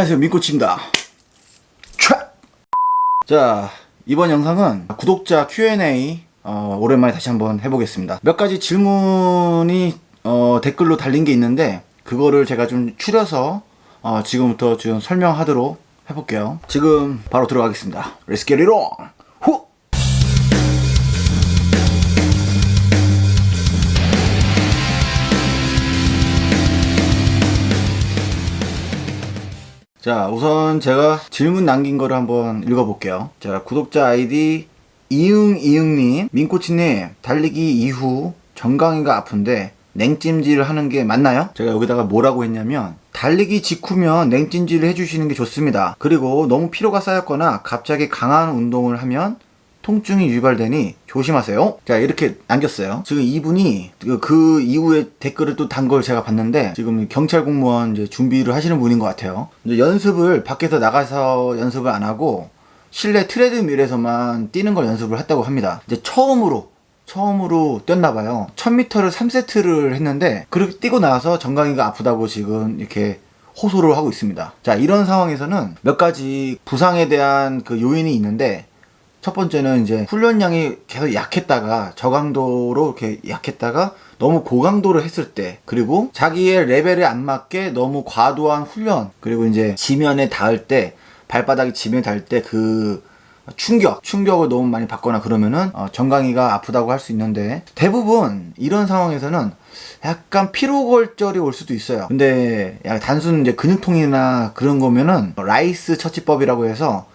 안녕하세요. 민코치입니다. 촤! 자 이번 영상은 구독자 Q&A 어, 오랜만에 다시 한번 해보겠습니다. 몇 가지 질문이 어, 댓글로 달린 게 있는데 그거를 제가 좀 추려서 어, 지금부터 좀 설명하도록 해볼게요. 지금 바로 들어가겠습니다. Let's get it on! 자, 우선 제가 질문 남긴 거를 한번 읽어볼게요. 자, 구독자 아이디 이응이응님, 민코치님, 달리기 이후 정강이가 아픈데 냉찜질을 하는 게 맞나요? 제가 여기다가 뭐라고 했냐면, 달리기 직후면 냉찜질을 해주시는 게 좋습니다. 그리고 너무 피로가 쌓였거나 갑자기 강한 운동을 하면 통증이 유발되니 조심하세요. 자, 이렇게 남겼어요. 지금 이분이 그, 그 이후에 댓글을 또 단 걸 제가 봤는데 지금 경찰 공무원 이제 준비를 하시는 분인 것 같아요. 이제 연습을 밖에서 나가서 연습을 안 하고 실내 트레드밀에서만 뛰는 걸 연습을 했다고 합니다. 이제 처음으로 처음으로 뛰었나 봐요. 1000m를 3세트를 했는데 그렇게 뛰고 나서 정강이가 아프다고 지금 이렇게 호소를 하고 있습니다. 자, 이런 상황에서는 몇 가지 부상에 대한 그 요인이 있는데 첫 번째는 이제 훈련량이 계속 약했다가 저강도로 이렇게 약했다가 너무 고강도로 했을 때 그리고 자기의 레벨에 안 맞게 너무 과도한 훈련 그리고 이제 지면에 닿을 때 발바닥이 지면에 닿을 때 그 충격 충격을 너무 많이 받거나 그러면은 어, 정강이가 아프다고 할 수 있는데 대부분 이런 상황에서는 약간 피로골절이 올 수도 있어요. 근데 단순 이제 근육통이나 그런 거면은 라이스 처치법이라고 해서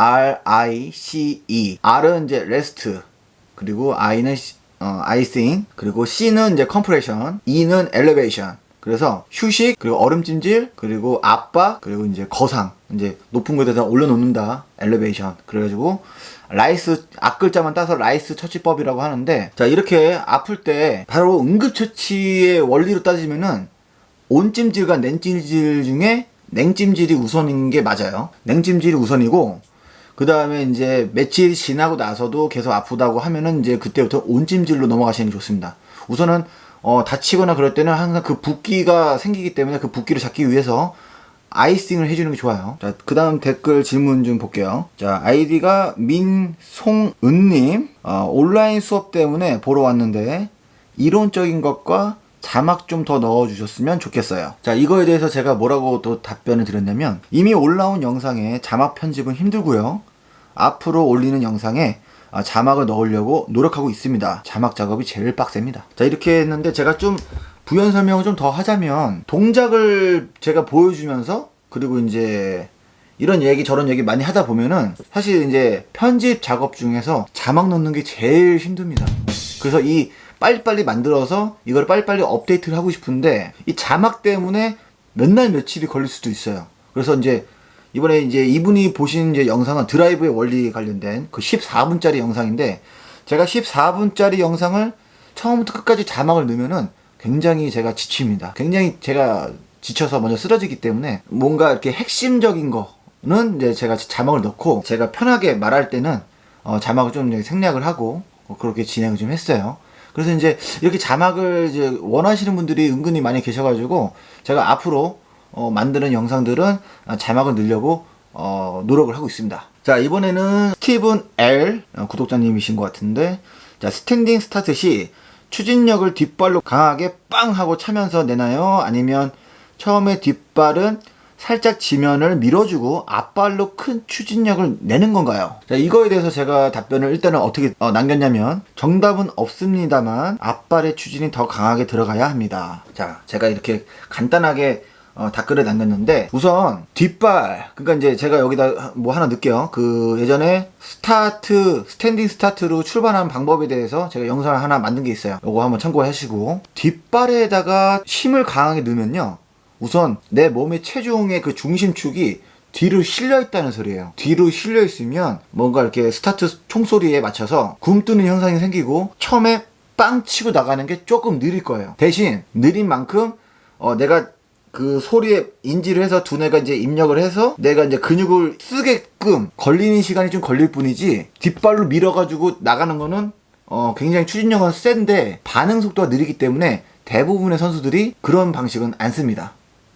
R I C E. R은 이제 레스트 그리고 I는 시- 어, 아이싱 그리고 C는 이제 컴프레션 E는 엘리베이션 그래서 휴식 그리고 얼음찜질 그리고 압박 그리고 이제 거상. 이제 높은 곳에다 올려놓는다. 엘리베이션 그래가지고 라이스 앞글자만 따서 라이스 처치법이라고 하는데 자 이렇게 아플 때 바로 응급처치의 원리로 따지면은 온찜질과 냉찜질 중에 냉찜질이 우선인 게 맞아요. 냉찜질이 우선이고 그 다음에 이제 며칠 지나고 나서도 계속 아프다고 하면은 이제 그때부터 온찜질로 넘어가시는 게 좋습니다. 우선은 어, 다치거나 그럴 때는 항상 그 붓기가 생기기 때문에 그 붓기를 잡기 위해서 아이싱을 해주는 게 좋아요. 자, 그 다음 댓글 질문 좀 볼게요. 자, 아이디가 민송은님, 어, 온라인 수업 때문에 보러 왔는데, 이론적인 것과 자막 좀 더 넣어주셨으면 좋겠어요. 자, 이거에 대해서 제가 뭐라고 또 답변을 드렸냐면, 이미 올라온 영상에 자막 편집은 힘들고요. 앞으로 올리는 영상에 아, 자막을 넣으려고 노력하고 있습니다. 자막 작업이 제일 빡셉니다. 자, 이렇게 했는데 제가 좀 부연 설명을 좀 더 하자면 동작을 제가 보여주면서 그리고 이제 이런 얘기 저런 얘기 많이 하다 보면은 사실 이제 편집 작업 중에서 자막 넣는 게 제일 힘듭니다. 그래서 이 빨리빨리 만들어서 이걸 빨리빨리 업데이트를 하고 싶은데 이 자막 때문에 몇 날 며칠이 걸릴 수도 있어요. 그래서 이제 이번에 이제 이분이 보신 이제 영상은 드라이브의 원리 관련된 그 14분짜리 영상인데 제가 14분짜리 영상을 처음부터 끝까지 자막을 넣으면은 굉장히 제가 지칩니다. 굉장히 제가 지쳐서 먼저 쓰러지기 때문에 뭔가 이렇게 핵심적인 거는 이제 제가 자막을 넣고 제가 편하게 말할 때는 어, 자막을 좀 생략을 하고 어, 그렇게 진행을 좀 했어요. 그래서 이제 이렇게 자막을 이제 원하시는 분들이 은근히 많이 계셔가지고 제가 앞으로 어, 만드는 영상들은 어, 자막을 넣으려고 어, 노력을 하고 있습니다. 자 이번에는 스티븐 L 어, 구독자님이신 것 같은데 자 스탠딩 스타트 시 추진력을 뒷발로 강하게 빵 하고 차면서 내나요? 아니면 처음에 뒷발은 살짝 지면을 밀어주고 앞발로 큰 추진력을 내는 건가요? 자, 이거에 대해서 제가 답변을 일단은 어떻게 어, 남겼냐면 정답은 없습니다만 앞발의 추진이 더 강하게 들어가야 합니다. 자, 제가 이렇게 간단하게 어, 댓글을 남겼는데 우선 뒷발 그러니까 이제 제가 여기다 뭐 하나 넣을게요 그 예전에 스타트 스탠딩 스타트로 출발하는 방법에 대해서 제가 영상을 하나 만든 게 있어요 요거 한번 참고하시고 뒷발에다가 힘을 강하게 넣으면요 우선 내 몸의 체중의 그 중심축이 뒤로 실려 있다는 소리예요. 뒤로 실려 있으면 뭔가 이렇게 스타트 총소리에 맞춰서 굼뜨는 현상이 생기고 처음에 빵 치고 나가는 게 조금 느릴 거예요. 대신 느린 만큼 어, 내가 그 소리에 인지를 해서 두뇌가 이제 입력을 해서 내가 이제 근육을 쓰게끔 걸리는 시간이 좀 걸릴 뿐이지 뒷발로 밀어가지고 나가는 거는 어, 굉장히 추진력은 센데 반응 속도가 느리기 때문에 대부분의 선수들이 그런 방식은 안 씁니다.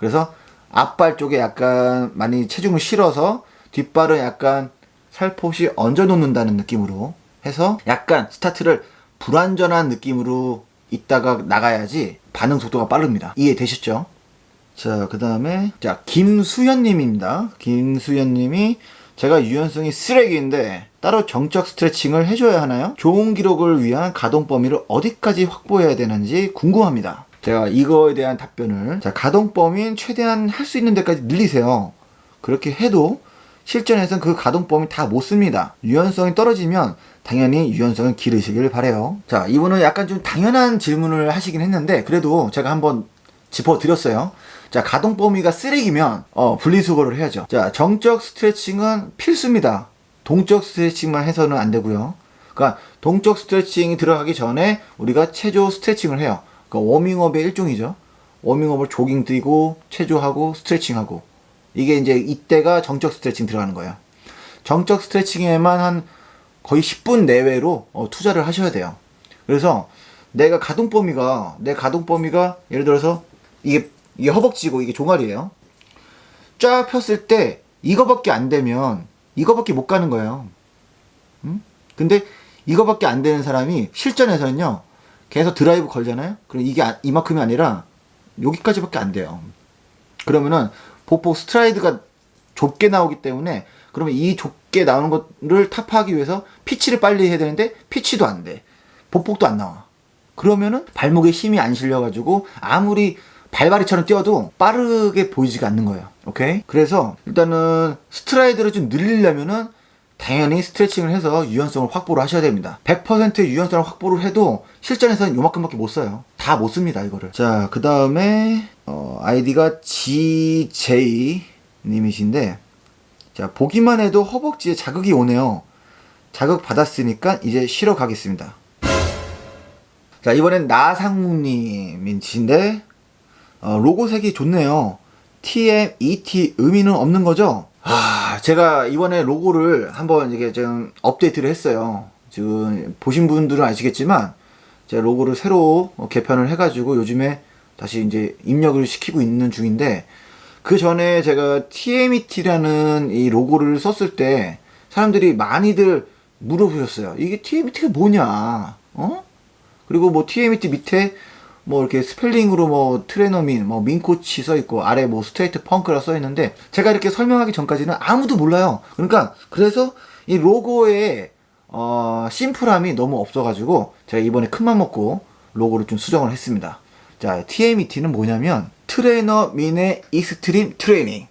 그래서 앞발 쪽에 약간 많이 체중을 실어서 뒷발은 약간 살포시 얹어 놓는다는 느낌으로 해서 약간 스타트를 불완전한 느낌으로 있다가 나가야지 반응 속도가 빠릅니다. 이해 되셨죠? 자, 그 다음에, 자, 김수현님입니다. 김수현님이 제가 유연성이 쓰레기인데 따로 정적 스트레칭을 해줘야 하나요? 좋은 기록을 위한 가동 범위를 어디까지 확보해야 되는지 궁금합니다. 제가 이거에 대한 답변을, 자, 가동 범위는 최대한 할 수 있는 데까지 늘리세요. 그렇게 해도 실전에선 그 가동 범위 다 못 씁니다. 유연성이 떨어지면 당연히 유연성을 기르시길 바래요. 자, 이분은 약간 좀 당연한 질문을 하시긴 했는데 그래도 제가 한번 짚어드렸어요. 자, 가동 범위가 쓰레기면 어, 분리수거를 해야죠. 자, 정적 스트레칭은 필수입니다. 동적 스트레칭만 해서는 안 되고요. 그러니까 동적 스트레칭이 들어가기 전에 우리가 체조 스트레칭을 해요. 그러니까 워밍업의 일종이죠. 워밍업을 조깅 뛰고 체조하고 스트레칭하고 이게 이제 이때가 정적 스트레칭 들어가는 거예요. 정적 스트레칭에만 한 거의 10분 내외로 어, 투자를 하셔야 돼요. 그래서 내가 가동 범위가 내 가동 범위가 예를 들어서 이게 이게 허벅지고 이게 종아리예요. 쫙 폈을 때 이거밖에 안 되면 이거밖에 못 가는 거예요. 음? 근데 이거밖에 안 되는 사람이 실전에서는요. 계속 드라이브 걸잖아요. 그럼 이게 아- 이만큼이 아니라 여기까지밖에 안 돼요. 그러면은 보폭 스트라이드가 좁게 나오기 때문에 그러면 이 좁게 나오는 것을 타파하기 위해서 피치를 빨리 해야 되는데 피치도 안 돼. 보폭도 안 나와. 그러면은 발목에 힘이 안 실려가지고 아무리 발바리처럼 뛰어도 빠르게 보이지가 않는 거예요. 오케이? 그래서 일단은 스트라이드를 좀 늘리려면은 당연히 스트레칭을 해서 유연성을 확보를 하셔야 됩니다. 100%의 유연성을 확보를 해도 실전에서는 요만큼밖에 못 써요. 다 못 씁니다, 이거를. 자, 그 다음에, 어, 아이디가 GJ 님이신데, 자, 보기만 해도 허벅지에 자극이 오네요. 자극 받았으니까 이제 쉬러 가겠습니다. 자, 이번엔 나상욱님이신데, 어, 로고 색이 좋네요. TM, ET 의미는 없는 거죠? 아, 제가 이번에 로고를 한번 이게 좀 업데이트를 했어요. 지금 보신 분들은 아시겠지만, 제가 로고를 새로 어, 개편을 해가지고 요즘에 다시 이제 입력을 시키고 있는 중인데, 그 전에 제가 TMET라는 이 로고를 썼을 때 사람들이 많이들 물어보셨어요. 이게 TMET가 뭐냐? 어? 그리고 뭐 TMET 밑에 뭐 이렇게 스펠링으로 뭐 트레너민, 뭐 민코치 써 있고 아래 뭐 스트레이트 펑크라 써 있는데 제가 이렇게 설명하기 전까지는 아무도 몰라요. 그러니까 그래서 이 로고의 어 심플함이 너무 없어가지고 제가 이번에 큰맘 먹고 로고를 좀 수정을 했습니다. 자 TMET는 뭐냐면 트레이너 민의 익스트림 트레이닝.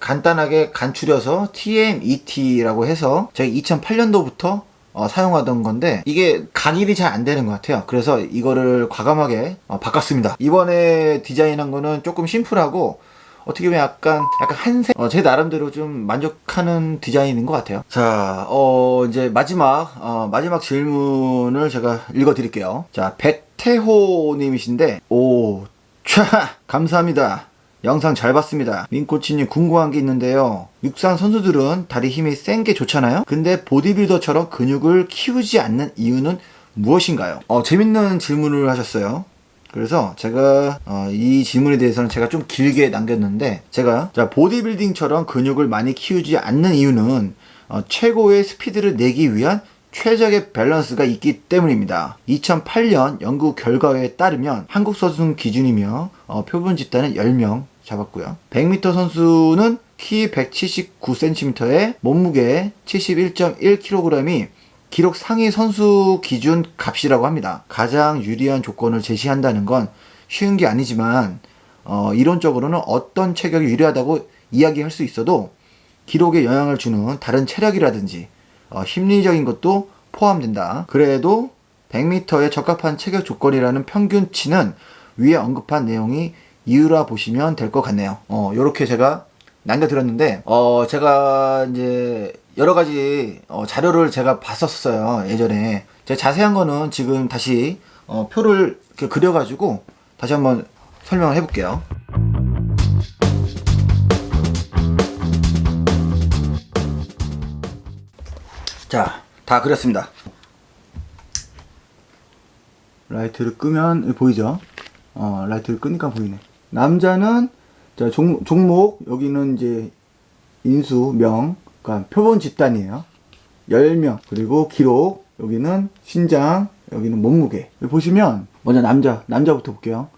간단하게 간추려서 TMET라고 해서 제가 2008년도부터 어, 사용하던 건데 이게 각일이 잘 안 되는 것 같아요. 그래서 이거를 과감하게 어, 바꿨습니다. 이번에 디자인한 거는 조금 심플하고 어떻게 보면 약간 약간 한색 어, 제 나름대로 좀 만족하는 디자인인 것 같아요. 자, 어 이제 마지막 어, 마지막 질문을 제가 읽어 드릴게요. 자, 백태호 님이신데 오, 촤 감사합니다. 영상 잘 봤습니다. 민코치님 궁금한 게 있는데요. 육상 선수들은 다리 힘이 센 게 좋잖아요? 근데 보디빌더처럼 근육을 키우지 않는 이유는 무엇인가요? 어, 재밌는 질문을 하셨어요. 그래서 제가 어, 이 질문에 대해서는 제가 좀 길게 남겼는데 제가 자 보디빌딩처럼 근육을 많이 키우지 않는 이유는 어, 최고의 스피드를 내기 위한 최적의 밸런스가 있기 때문입니다. 2008년 연구 결과에 따르면 한국 선수 기준이며 어, 표본 집단은 10명 잡았고요. 100m 선수는 키 179cm에 몸무게 71.1kg이 기록 상위 선수 기준 값이라고 합니다. 가장 유리한 조건을 제시한다는 건 쉬운 게 아니지만 어, 이론적으로는 어떤 체격이 유리하다고 이야기할 수 있어도 기록에 영향을 주는 다른 체력이라든지 어, 심리적인 것도 포함된다. 그래도 100m에 적합한 체격 조건이라는 평균치는 위에 언급한 내용이 이유라 보시면 될 것 같네요. 어, 요렇게 제가 남겨드렸는데, 어, 제가 이제 여러 가지 어, 자료를 제가 봤었어요. 예전에. 제가 자세한 거는 지금 다시 어, 표를 이렇게 그려가지고 다시 한번 설명을 해볼게요. 자, 다 그렸습니다. 라이트를 끄면 보이죠? 어, 라이트를 끄니까 보이네. 남자는 자, 종, 종목, 여기는 이제 인수, 명, 그러니까 표본 집단이에요. 10명, 그리고 기록, 여기는 신장, 여기는 몸무게. 여기 보시면, 먼저 남자, 남자부터 볼게요.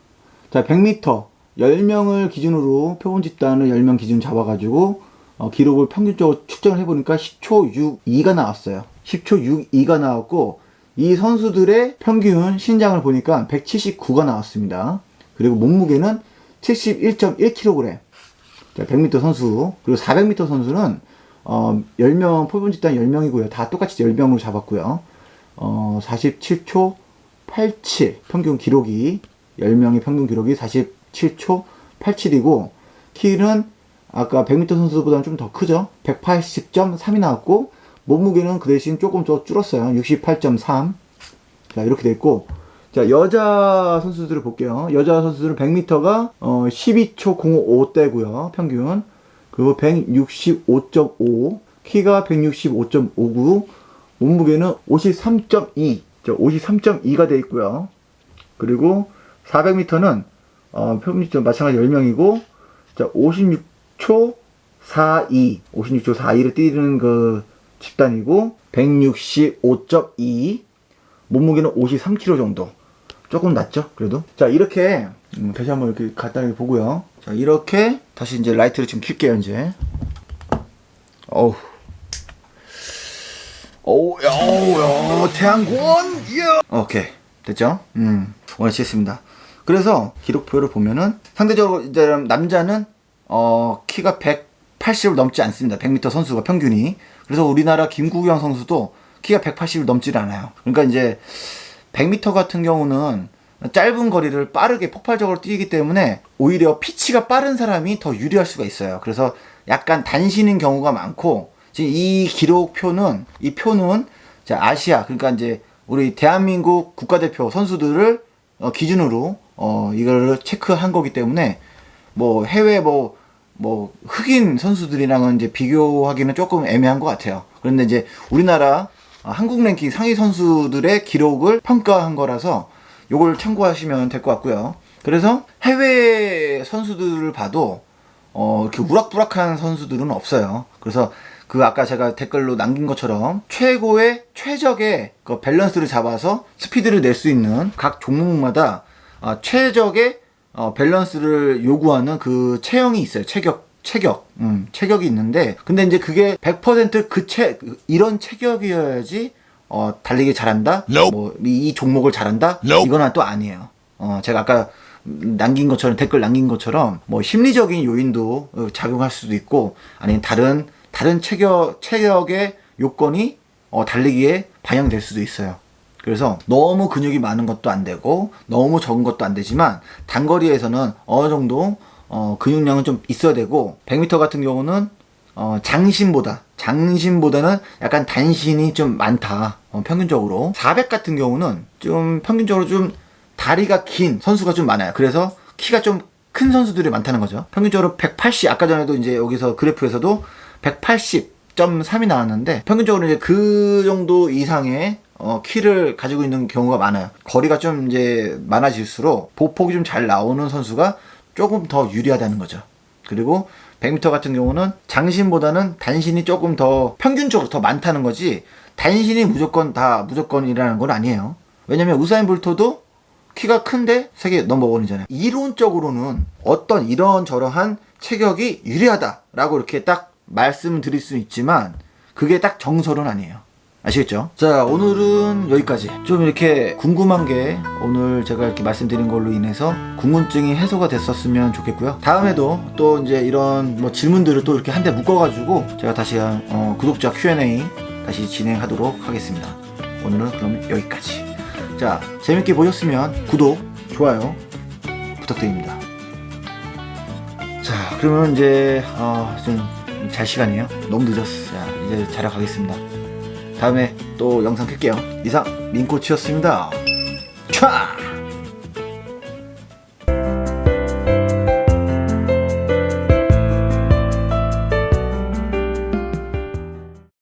자, 100m, 10명을 기준으로 표본 집단을 10명 기준 잡아 가지고, 어, 기록을 평균적으로 측정을 해 보니까 10초 62가 나왔어요. 10초 62가 나왔고, 이 선수들의 평균 신장을 보니까 179가 나왔습니다. 그리고 몸무게는 71.1kg. 자, 100m 선수. 그리고 400m 선수는, 어, 10명, 표본 집단 10명이고요. 다 똑같이 10명으로 잡았고요. 어, 47초 87. 평균 기록이, 10명의 평균 기록이 47초 87이고, 키는 아까 100m 선수보다는 좀 더 크죠? 180.3이 나왔고, 몸무게는 그 대신 조금 더 줄었어요. 68.3. 자, 이렇게 돼 있고, 자, 여자 선수들을 볼게요. 여자 선수들은 100m가 어, 12초 05대고요. 평균. 그리고 165.5. 키가 165.59. 몸무게는 53.2. 53.2가 돼 있고요. 그리고 400m는 어, 평균 마찬가지 10명이고 자, 56초 42. 56초 42를 뛰는 그 집단이고 165.2. 몸무게는 53kg 정도. 조금 낮죠? 그래도. 자, 이렇게, 음, 다시 한번 이렇게 간단하게 보고요. 자, 이렇게, 다시 이제 라이트를 지금 킬게요, 이제. 어우. 어우, 야, 어우, 야, 태양권, 야! 오케이. 됐죠? 음, 오늘 치겠습니다. 그래서 기록표를 보면은 상대적으로 이제 남자는 어, 키가 180을 넘지 않습니다. 100m 선수가 평균이. 그래서 우리나라 김구경 선수도 키가 180을 넘질 않아요. 그러니까 이제 100m 같은 경우는 짧은 거리를 빠르게 폭발적으로 뛰기 때문에 오히려 피치가 빠른 사람이 더 유리할 수가 있어요. 그래서 약간 단신인 경우가 많고 지금 이 기록표는 이 표는 자, 아시아 그러니까 이제 우리 대한민국 국가대표 선수들을 어, 기준으로 어, 이걸 체크한 거기 때문에 뭐 해외 뭐, 뭐 흑인 선수들이랑은 이제 비교하기는 조금 애매한 것 같아요. 그런데 이제 우리나라 어, 한국 랭킹 상위 선수들의 기록을 평가한 거라서 요걸 참고하시면 될 것 같고요. 그래서 해외 선수들을 봐도 어, 이렇게 우락부락한 선수들은 없어요. 그래서 그 아까 제가 댓글로 남긴 것처럼 최고의 최적의 그 밸런스를 잡아서 스피드를 낼 수 있는 각 종목마다 어, 최적의 어, 밸런스를 요구하는 그 체형이 있어요. 체격, 체격, 음, 체격이 있는데, 근데 이제 그게 100%그 체, 이런 체격이어야지, 어, 달리기 잘한다? Nope. 뭐, 이, 이 종목을 잘한다? Nope. 이거는 또 아니에요. 어, 제가 아까 남긴 것처럼, 댓글 남긴 것처럼, 뭐, 심리적인 요인도 어, 작용할 수도 있고, 아니면 다른, 다른 체격, 체격의 요건이, 어, 달리기에 반영될 수도 있어요. 그래서 너무 근육이 많은 것도 안 되고 너무 적은 것도 안 되지만 단거리에서는 어느 정도 어, 근육량은 좀 있어야 되고 100m 같은 경우는 어, 장신보다 장신보다는 약간 단신이 좀 많다 어, 평균적으로. 400 같은 경우는 좀 평균적으로 좀 다리가 긴 선수가 좀 많아요. 그래서 키가 좀 큰 선수들이 많다는 거죠. 평균적으로 180 아까 전에도 이제 여기서 그래프에서도 180.3이 나왔는데 평균적으로 이제 그 정도 이상의 어, 키를 가지고 있는 경우가 많아요. 거리가 좀 이제 많아질수록 보폭이 좀 잘 나오는 선수가 조금 더 유리하다는 거죠. 그리고 100m 같은 경우는 장신보다는 단신이 조금 더 평균적으로 더 많다는 거지 단신이 무조건 다 무조건이라는 건 아니에요. 왜냐면 우사인 볼토도 키가 큰데 세계 넘버원이잖아요. 이론적으로는 어떤 이런 저러한 체격이 유리하다라고 이렇게 딱 말씀드릴 수 있지만 그게 딱 정설은 아니에요. 아시겠죠? 자, 오늘은 여기까지. 좀 이렇게 궁금한 게 오늘 제가 이렇게 말씀드린 걸로 인해서 궁금증이 해소가 됐었으면 좋겠고요. 다음에도 또 이제 이런 뭐 질문들을 또 이렇게 한 대 묶어가지고 제가 다시 어, 구독자 Q&A 다시 진행하도록 하겠습니다. 오늘은 그럼 여기까지. 자, 재밌게 보셨으면 구독, 좋아요 부탁드립니다. 자, 그러면 이제 어, 좀잘 시간이에요. 너무 늦었어. 자, 이제 자러 가겠습니다. 다음에 또 영상 켤게요. 이상 민코치였습니다. 촤!